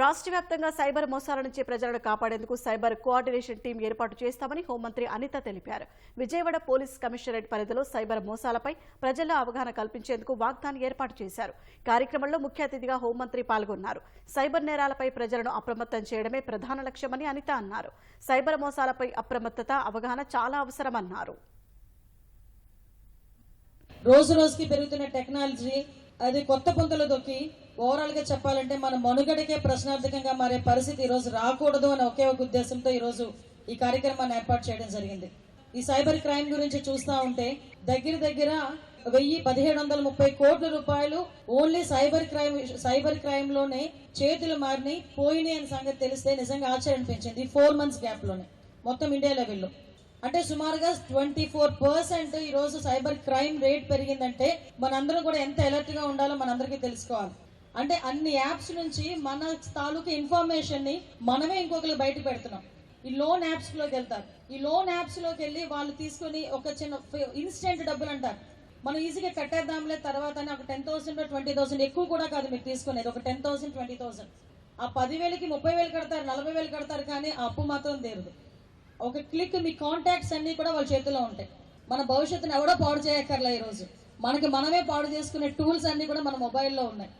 రాష్ట్ర వ్యాప్తంగా సైబర్ మోసాల నుంచి ప్రజలను కాపాడేందుకు సైబర్ కోఆర్డినేషన్ టీం ఏర్పాటు చేస్తామని హోంమంత్రి అనిత తెలిపారు. విజయవాడ పోలీస్ కమిషనరేట్ పరిధిలో సైబర్ మోసాలపై ప్రజల్లో అవగాహన కల్పించేందుకు వాగ్దాన్ని ఏర్పాటు చేశారు. కార్యక్రమంలో ముఖ్య అతిథిగా హోంమంత్రి పాల్గొన్నారు. సైబర్ నేరాలపై ప్రజలను అప్రమత్తం చేయడమే ప్రధాన లక్ష్యమని అనిత అన్నారు. సైబర్ మోసాలపై అప్రమత్తత అవగాహన చాలా అవసరమన్నారు. రోజు రోజుకి పెరుగుతున్న టెక్నాలజీ అది కొత్త పుంతలు దొక్కి ఓవరాల్గా చెప్పాలంటే మన మనుగడకే ప్రశ్నార్థకంగా మారే పరిస్థితి ఈ రోజు రాకూడదు అని ఒకే ఒక ఉద్దేశంతో ఈ రోజు ఈ కార్యక్రమాన్ని ఏర్పాటు చేయడం జరిగింది. ఈ సైబర్ క్రైమ్ గురించి చూస్తా ఉంటే దగ్గర దగ్గర వెయ్యి పదిహేడు వందల ముప్పై కోట్ల రూపాయలు ఓన్లీ సైబర్ క్రైమ్ సైబర్ క్రైమ్లోనే చేతులు మారిని పోయినాయి అనే సంగతి తెలిస్తే నిజంగా ఆశ్చర్యం అనిపించింది ఫోర్ మంత్స్ గ్యాప్లోనే మొత్తం ఇండియా లెవెల్లో. అంటే సుమారుగా ట్వంటీ ఫోర్ పర్సెంట్ ఈ రోజు సైబర్ క్రైమ్ రేట్ పెరిగిందంటే మనందరం కూడా ఎంత అలర్ట్గా ఉండాలో మనందరికీ తెలుసుకోవాలి. అంటే అన్ని యాప్స్ నుంచి మన తాలూకు ఇన్ఫర్మేషన్ని మనమే ఇంకొకరికి బయట పెడుతున్నాం. ఈ లోన్ యాప్స్లోకి వెళ్తారు. ఈ లోన్ యాప్స్లోకి వెళ్ళి వాళ్ళు తీసుకొని ఒక చిన్న ఇన్స్టెంట్ డబ్బులు అంటారు. మనం ఈజీగా కట్టేద్దాంలే తర్వాత ఒక టెన్ థౌసండ్ ట్వంటీ థౌసండ్ ఎక్కువ కూడా కాదు మీరు తీసుకునేది. ఒక టెన్ థౌసండ్ ట్వంటీ థౌసండ్ ఆ పదివేలకి ముప్పై వేలు కడతారు నలభై వేలు కడతారు కానీ ఆ అప్పు మాత్రం తీరదు. ఒక క్లిక్ మీ కాంటాక్ట్స్ అన్ని కూడా వాళ్ళ చేతిలో ఉంటాయి. మన భవిష్యత్తును ఎవడో పాడు చేయక్కర్లే ఈ రోజు. మనకి మనమే పాడు చేసుకునే టూల్స్ అన్ని కూడా మన మొబైల్లో ఉన్నాయి.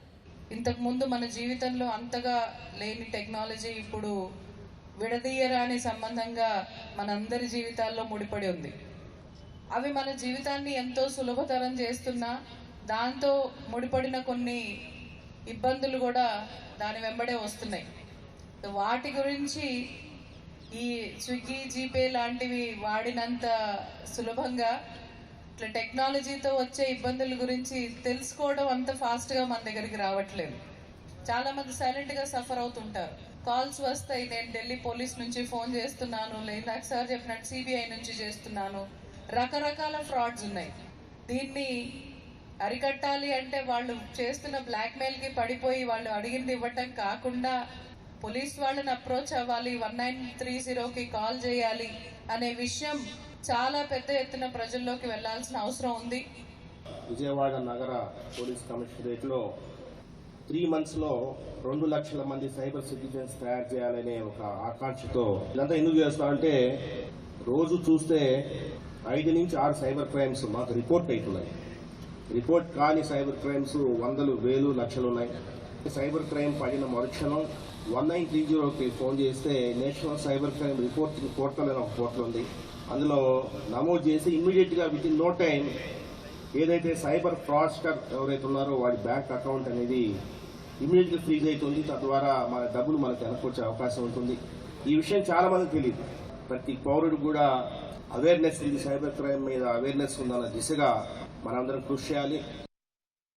ఇంతకు ముందు మన జీవితంలో అంతగా లేని టెక్నాలజీ ఇప్పుడు విడదీయరాని సంబంధంగా మనందరి జీవితాల్లో ముడిపడి ఉంది. అవి మన జీవితాన్ని ఎంతో సులభతరం చేస్తున్నా దాంతో ముడిపడిన కొన్ని ఇబ్బందులు కూడా దాని వెంబడే వస్తున్నాయి. వాటి గురించి ఈ స్విగ్గీ జీపే లాంటివి వాడినంత సులభంగా ఇట్లా టెక్నాలజీతో వచ్చే ఇబ్బందుల గురించి తెలుసుకోవడం అంత ఫాస్ట్గా మన దగ్గరికి రావట్లేదు. చాలా మంది సఫర్ అవుతుంటారు. కాల్స్ వస్తాయి. నేను ఢిల్లీ పోలీస్ నుంచి ఫోన్ చేస్తున్నాను. లేదా సార్ చెప్పినట్టు సిబిఐ నుంచి చేస్తున్నాను. రకరకాల ఫ్రాడ్స్ ఉన్నాయి. దీన్ని అరికట్టాలి అంటే వాళ్ళు చేస్తున్న బ్లాక్మెయిల్కి పడిపోయి వాళ్ళు అడిగింది ఇవ్వటం కాకుండా పోలీస్ వాళ్ళని అప్రోచ్ అవ్వాలి వన్ నైన్ త్రీ జీరోకి కాల్ చేయాలి అనే విషయం చాలా పెద్ద ఎత్తున ప్రజల్లోకి వెళ్ళాల్సిన అవసరం ఉంది. విజయవాడ నగర పోలీస్ కమిషనరేట్లో త్రీ మంత్స్లో రెండు లక్షల మంది సైబర్ సిటిజన్స్ తయారు చేయాలనే ఒక ఆకాంక్షతో ఇదంతా ఎందుకు చేస్తామంటే రోజు చూస్తే ఐదు నుంచి ఆరు సైబర్ క్రైమ్స్ మాకు రిపోర్ట్ అవుతున్నాయి. రిపోర్ట్ కాని సైబర్ క్రైమ్స్ వందలు వేలు లక్షలు ఉన్నాయి. సైబర్ క్రైమ్ పడిన మరుక్షణం వన్ నైన్ త్రీ జీరోకి ఫోన్ చేస్తే national cyber crime report portal అని ఒక పోర్టల్ ఉంది. అందులో నమోదు చేసి ఇమ్మీడియట్గా విత్ ఇన్ నో టైం ఏదైతే సైబర్ ఫ్రాడ్స్టర్ ఎవరైతే ఉన్నారో వాడి బ్యాంక్ అకౌంట్ అనేది ఇమ్మీడియట్గా ఫ్రీజ్ అవుతుంది. తద్వారా మన డబ్బులు మనకు వెనకొచ్చే అవకాశం ఉంటుంది. ఈ విషయం చాలా మందికి తెలియదు ప్రతి పౌరుడు కూడా అవేర్నెస్ ఇది సైబర్ క్రైమ్ మీద అవేర్నెస్ ఉందన్న దిశగా మనందరం కృషి చేయాలి.